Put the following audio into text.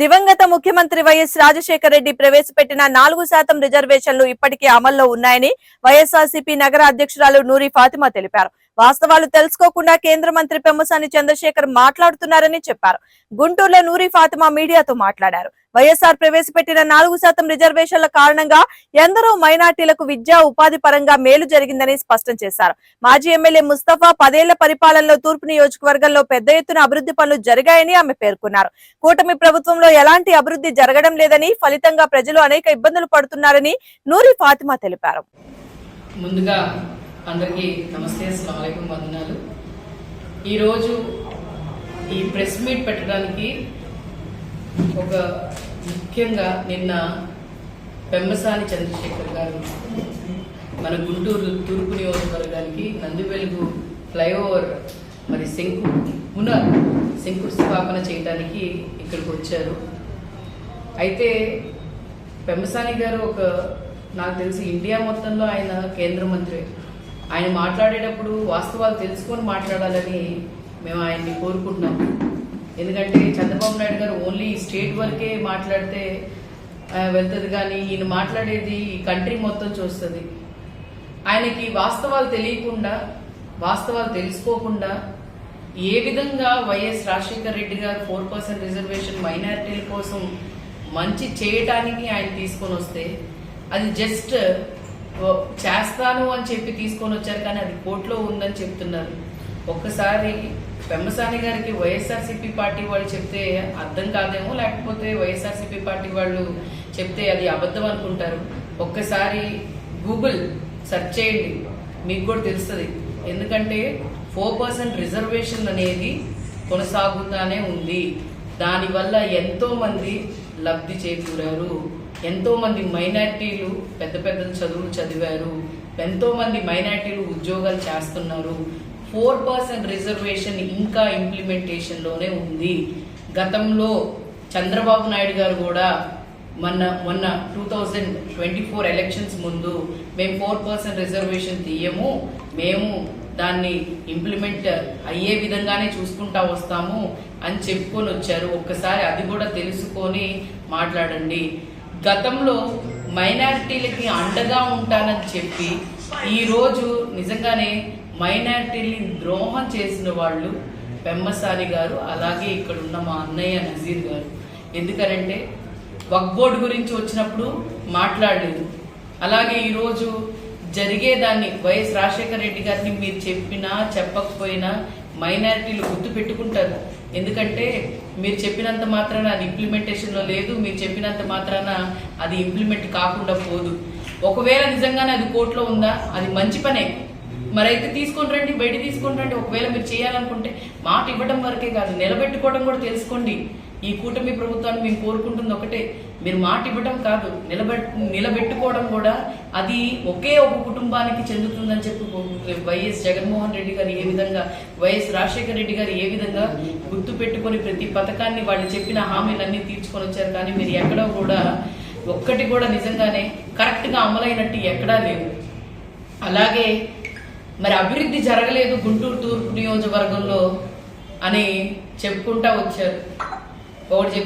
దివంగత ముఖ్యమంత్రి వైఎస్ రాజశేఖర రెడ్డి ప్రవేశపెట్టిన నాలుగు శాతం రిజర్వేషన్లు ఇప్పటికీ అమల్లో ఉన్నాయని వైఎస్ఆర్సీపీ నగర అధ్యక్షురాలు నూరి ఫాతిమా తెలిపారు. వాస్తవాలు తెలుసుకోకుండా కేంద్ర మంత్రి పెమ్మసాని చంద్రశేఖర్ మాట్లాడుతున్నారని చెప్పారు. గుంటూరులో నూరి ఫాతిమా మీడియాతో మాట్లాడారు. వైఎస్ఆర్ ప్రవేశపెట్టిన నాలుగు శాతం రిజర్వేషన్ల కారణంగా ఎందరో మైనార్టీలకు విద్యా ఉపాధి పరంగా మేలు జరిగిందని స్పష్టం చేశారు. మాజీ ఎమ్మెల్యే ముస్తఫా పదేళ్ళ పరిపాలనలో తూర్పు నియోజకవర్గంలో పెద్ద ఎత్తున అభివృద్ధి పనులు జరిగాయని ఆమె పేర్కొన్నారు. కూటమి ప్రభుత్వంలో ఎలాంటి అభివృద్ధి జరగడం లేదని ఫలితంగా ప్రజలు అనేక ఇబ్బందులు పడుతున్నారని నూరి ఫాతిమా తెలిపారు. ముందుగా అందరికీ నమస్తే అస్సలం వందనాలు. ఈరోజు ఈ ప్రెస్ మీట్ పెట్టడానికి ఒక ముఖ్యంగా నిన్న పెమ్మసాని చంద్రశేఖర్ గారు మన గుంటూరు తూర్పు నియోజకవర్గానికి నందివెలుగు ఫ్లైఓవర్ మరి శంకు పునర్ శంకుస్థాపన చేయడానికి ఇక్కడికి వచ్చారు. అయితే పెమ్మసాని గారు ఒక నాకు తెలిసి ఇండియా మొత్తంలో ఆయన కేంద్ర మంత్రి. ఆయన మాట్లాడేటప్పుడు వాస్తవాలు తెలుసుకొని మాట్లాడాలని మేము ఆయన్ని కోరుకుంటున్నాం. ఎందుకంటే చంద్రబాబు నాయుడు గారు ఓన్లీ స్టేట్ వరకే మాట్లాడితే వెళ్తుంది కానీ ఈయన మాట్లాడేది ఈ కంట్రీ మొత్తం చూస్తుంది. ఆయనకి వాస్తవాలు తెలియకుండా వాస్తవాలు తెలుసుకోకుండా ఏ విధంగా వైఎస్ రాజశేఖర రెడ్డి గారు ఫోర్ పర్సెంట్ రిజర్వేషన్ మైనారిటీల కోసం మంచి చేయటానికి ఆయన తీసుకొని వస్తే అది జస్ట్ చేస్తాను అని చెప్పి తీసుకొని వచ్చారు కానీ అది కోర్టులో ఉందని చెప్తున్నారు. ఒక్కసారి పెమ్మసాని గారికి వైఎస్ఆర్సీపీ పార్టీ వాళ్ళు చెప్తే అర్థం కాదేమో లేకపోతే వైఎస్ఆర్సీపీ పార్టీ వాళ్ళు చెప్తే అది అబద్ధం అనుకుంటారు. ఒక్కసారి గూగుల్ సెర్చ్ చేయండి. మీకు కూడా తెలుస్తుంది. ఎందుకంటే ఫోర్ పర్సెంట్ రిజర్వేషన్ అనేది కొనసాగుతానే ఉంది. దానివల్ల ఎంతోమంది లబ్ధి చేకూరారు. ఎంతోమంది మైనార్టీలు పెద్ద పెద్ద చదువులు చదివారు. ఎంతో మంది మైనార్టీలు ఉద్యోగాలు చేస్తున్నారు. ఫోర్ పర్సెంట్ రిజర్వేషన్ ఇంకా ఇంప్లిమెంటేషన్లోనే ఉంది. గతంలో చంద్రబాబు నాయుడు గారు కూడా మొన్న మొన్న two thousand twenty four elections ముందు మేము ఫోర్ పర్సెంట్ రిజర్వేషన్ తీయము మేము దాన్ని ఇంప్లిమెంట్ అయ్యే విధంగానే చూసుకుంటా వస్తాము అని చెప్పుకొని వచ్చారు. ఒక్కసారి అది కూడా తెలుసుకొని మాట్లాడండి. గతంలో మైనారిటీలకి అండగా ఉంటానని చెప్పి ఈ రోజు నిజంగానే మైనారిటీని ద్రోహం చేసిన వాళ్ళు పెమ్మసారి గారు అలాగే ఇక్కడ ఉన్న మా అన్నయ్య నజీర్ గారు. ఎందుకనంటే వక్ బోర్డు గురించి వచ్చినప్పుడు మాట్లాడలేదు. అలాగే ఈరోజు జరిగేదాన్ని వైఎస్ రాజశేఖర రెడ్డి గారిని మీరు చెప్పినా చెప్పకపోయినా మైనారిటీలు గుర్తు పెట్టుకుంటారు. ఎందుకంటే మీరు చెప్పినంత మాత్రాన అది ఇంప్లిమెంటేషన్లో లేదు మీరు చెప్పినంత మాత్రాన అది ఇంప్లిమెంట్ కాకుండా పోదు. ఒకవేళ నిజంగానే అది కోర్టులో ఉందా? అది మంచి పనే. మరైతే తీసుకొని రండి బయట తీసుకొని రండి. ఒకవేళ మీరు చేయాలనుకుంటే మాట ఇవ్వడం వరకే కాదు నిలబెట్టుకోవడం కూడా తెలుసుకోండి. ఈ కూటమి ప్రభుత్వాన్ని మేము కోరుకుంటుంది ఒకటే. మీరు మాట ఇవ్వడం కాదు నిలబెట్ నిలబెట్టుకోవడం కూడా అది ఒకే ఒక కుటుంబానికి చెందుతుందని చెప్పి వైఎస్ జగన్మోహన్ రెడ్డి గారు ఏ విధంగా వైఎస్ రాజశేఖర రెడ్డి గారు ఏ విధంగా గుర్తు పెట్టుకొని ప్రతి పథకాన్ని వాళ్ళు చెప్పిన హామీలన్నీ తీర్చుకొని వచ్చారు. కానీ మీరు ఎక్కడో కూడా ఒక్కటి కూడా నిజంగానే కరెక్ట్గా అమలైనట్టు ఎక్కడా లేదు అలాగే మరి అభివృద్ధి జరగలేదు గుంటూరు తూర్పు నియోజకవర్గంలో అని చెప్పుకుంటా వచ్చారు. ఒకటి